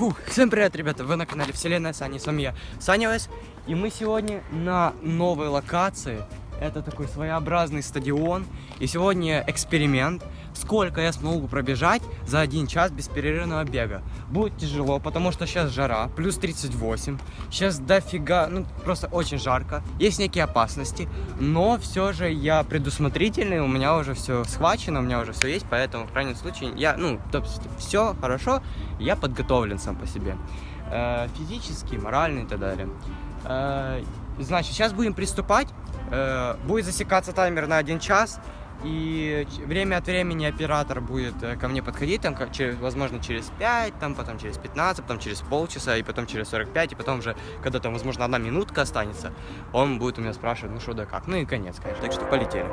Фу, всем привет, ребята, вы на канале Вселенная Сани, с вами я, Саня Вес, и мы сегодня на новой локации, это такой своеобразный стадион, и сегодня эксперимент, сколько я смогу пробежать за один час без перерывного бега. Будет тяжело, потому что сейчас жара, плюс 38, сейчас дофига, ну просто очень жарко, есть некие опасности, но все же я предусмотрительный, у меня уже все схвачено, у меня уже все есть, поэтому в крайнем случае я, ну, все хорошо, я подготовлен сам по себе. Э, физически, морально и так далее. Э, значит, сейчас будем приступать. Э, будет засекаться таймер на один час. И время от времени оператор будет э, ко мне подходить, там, через, возможно, через 5, там, потом через 15, потом через полчаса, и потом через 45, и потом уже, когда там, возможно, одна минутка останется, он будет у меня спрашивать, ну что да как. Ну и конец, конечно. Так что полетели.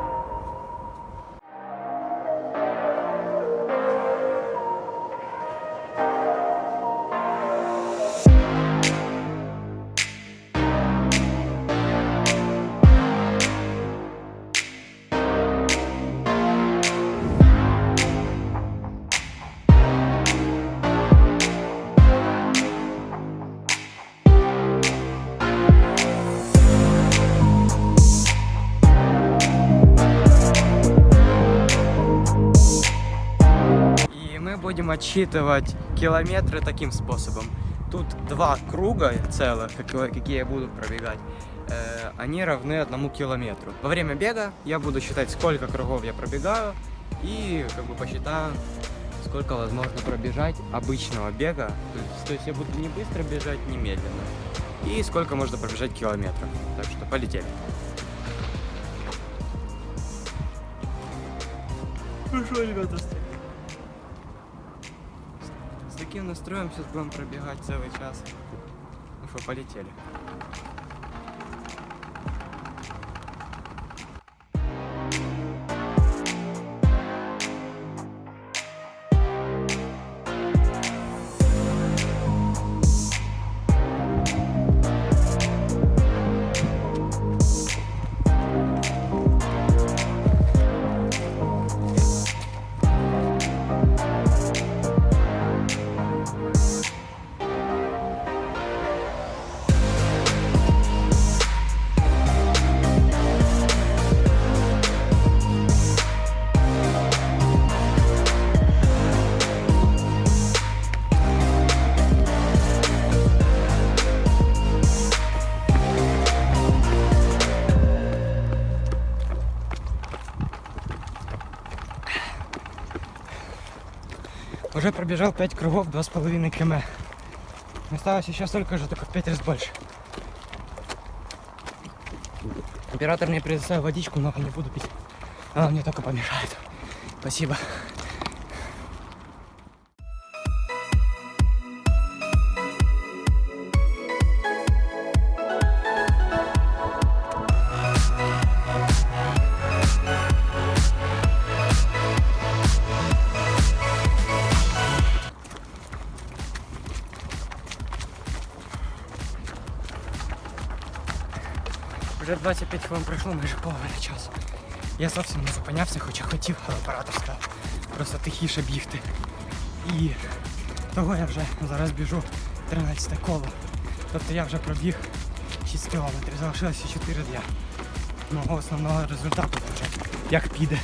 Будем отсчитывать километры таким способом. Тут два круга целых, как- какие я буду пробегать. Э, они равны одному километру. Во время бега я буду считать, сколько кругов я пробегаю, и как бы посчитаю, сколько возможно пробежать обычного бега. То есть, то есть я буду не быстро бежать, не медленно. И сколько можно пробежать километров. Так что полетели. Ну что, ребята, таким настроем сейчас будем пробегать целый час. Ну что, полетели. Уже пробежал 5 кругов, 2,5 км. Осталось еще столько же, только в 5 раз больше. Оператор мне предоставил водичку, но не буду пить. Она мне только помешает. Спасибо. Вже 25 хвилин пройшло, майже половина часу. Я зовсім не зупинявся, хоча хотів, але оператор став просто тихіше бігти. І того я вже зараз біжу 13 коло. Тобто я вже пробіг 6 кілометрів, залишилося 4 для мого основного результату як піде.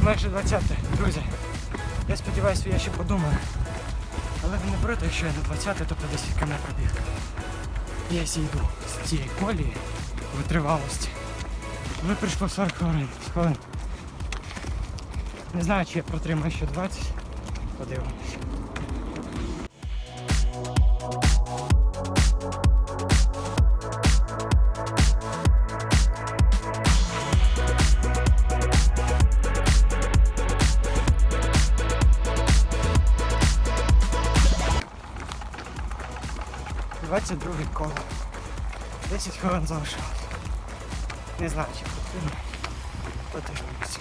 Майже 20, друзі. Я сподіваюся, я ще подумаю. Але ви не проти, якщо я на 20, тобто 10 км пробіг. Я зійду з цієї колії витривалості. Ви прийшло 40 хвилин. хвилин. Не знаю, чи я протримаю ще 20. Подивимось. 22 коло. 10 хвилин залишилось. Не знаю, чи потрібно. Подивимося.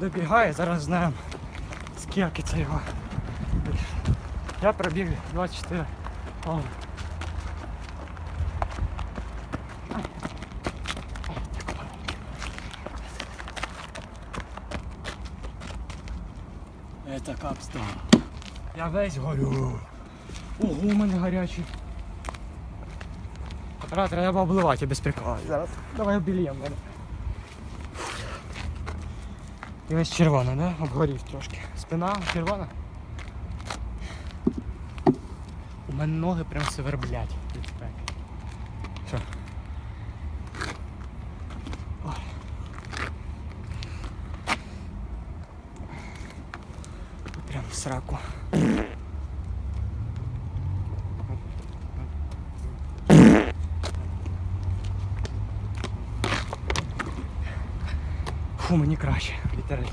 Добігаю, зараз знаємо скільки це його. Я пробіг 24 кола. Это капста. Я весь горю. Ого, у мене гарячий. Оператор, треба обливати, я без прикола. Зараз. Давай обільємо мене. І ось червона, да? Обгорів трошки. Спина червона. У мене ноги прям сверблять від спеки. Що? Ой. Прям в сраку. Фу, мені краще, літерально.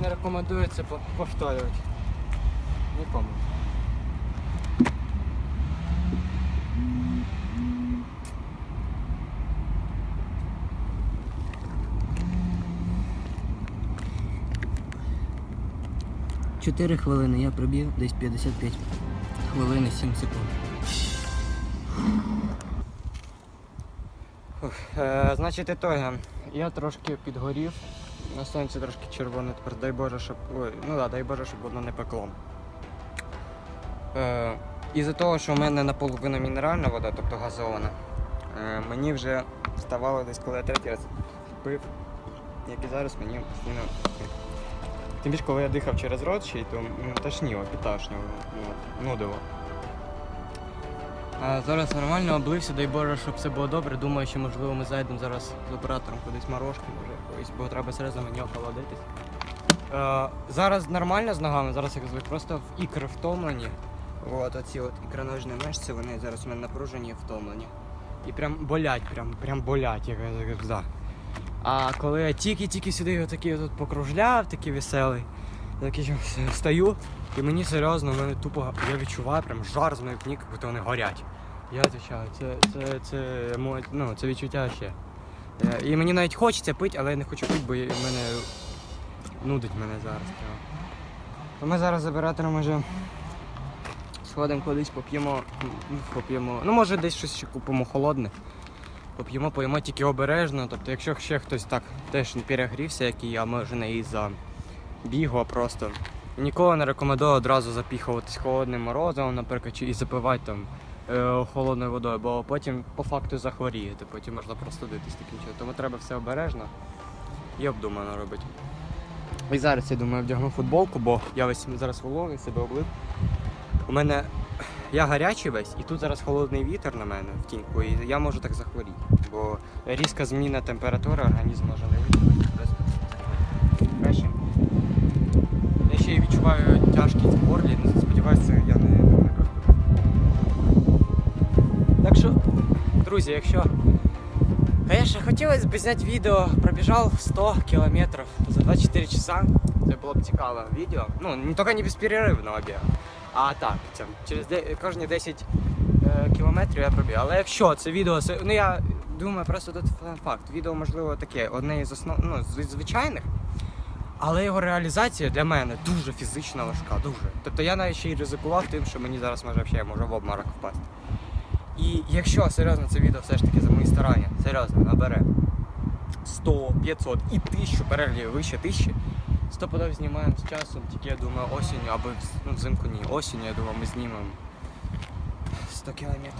Не рекомендується повторювати. Нікому. Чотири хвилини я пробіг десь 55 хвилин і 7 секунд. Ух, е, значить, ітоги. Я трошки підгорів. На сонці трошки червоне тепер. Дай Боже, щоб. Ой, ну да, дай Боже, щоб воно не пекло. Е, із-за того, що в мене наполовину мінеральна вода, тобто газована, е, мені вже ставало десь, коли я третій раз пив, як і зараз мені постійно. Тим більше, коли я дихав через рот ще й, то ну, тошніло, підташніло, ну, нудило. Зараз нормально облився, дай Боже, щоб все було добре. Думаю, що можливо ми зайдемо зараз з оператором кудись морожки, може якоїсь, бо треба серйозно мені охолодитись. Е, зараз нормально з ногами, зараз як звик, просто в ікри втомлені. От оці от ікроножні мишці, вони зараз у мене напружені і втомлені. І прям болять, прям, прям болять, як як завжди. А коли я тільки-тільки сюди отакий тут покружляв, такий веселий, такий стою, і мені серйозно, мене тупо я відчуваю прям жар з моїх ніг, будто вони горять. Я відповідаю, це, це, це, ну, це відчуття ще. Е, І мені навіть хочеться пити, але я не хочу пити, бо я- мене нудить мене зараз. То ми зараз з оператором вже сходимо кудись, поп'ємо, ну, поп'ємо. Ну, може десь щось ще купимо холодне. Поп'ємо, поїмо тільки обережно. Тобто, якщо ще хтось так теж не перегрівся, як і я, може не із-за бігу, а просто. Ніколи не рекомендую одразу запіхуватись холодним морозивом, наприклад, чи і запивати там е, холодною водою, бо потім по факту захворієте, потім можна простудитись таким чином. Тому треба все обережно і обдумано робити. І зараз я думаю, вдягну футболку, бо я весь зараз вологий, себе облив. У мене я гарячий весь, і тут зараз холодний вітер на мене в тіньку, і я можу так захворіти. Бо різка зміна температури, організм може не витримати. Ще й відчуваю тяжкість в горлі, ну, сподіваюся, я не, не. Так що, друзі, якщо. Конечно, хотілося б зняти відео, пробіжав 100 кілометрів за 24 часа. Це було б цікаве відео. Ну, не тільки не безперерывного бігу, а так, це, через кожні 10 е, кілометрів я пробіг. Але якщо це відео, ну я думаю, просто тут факт. Відео, можливо, таке, одне із основ, ну, звичайних. Але його реалізація для мене дуже фізично важка, дуже. Тобто я навіть ще й ризикував тим, що мені зараз може взагалі може в обморок впасти. І якщо серйозно це відео все ж таки за мої старання, серйозно набере 100, 500 і 1000 переглядів вище 1000, стопудов знімаємо з часом, тільки я думаю осінню або ну, взимку ні. Осінню, я думаю, ми знімемо 100 кілометрів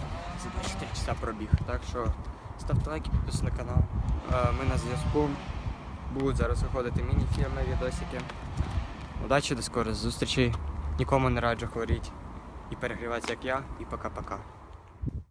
за 24 часа пробіг. Так що ставте лайки, підписуйтесь на канал. Е, Ми на зв'язку. Будуть зараз виходити міні-фільми, відосики. Удачі до скорих зустрічей. Нікому не раджу хворіти і перегріватися, як я. І пока-пока.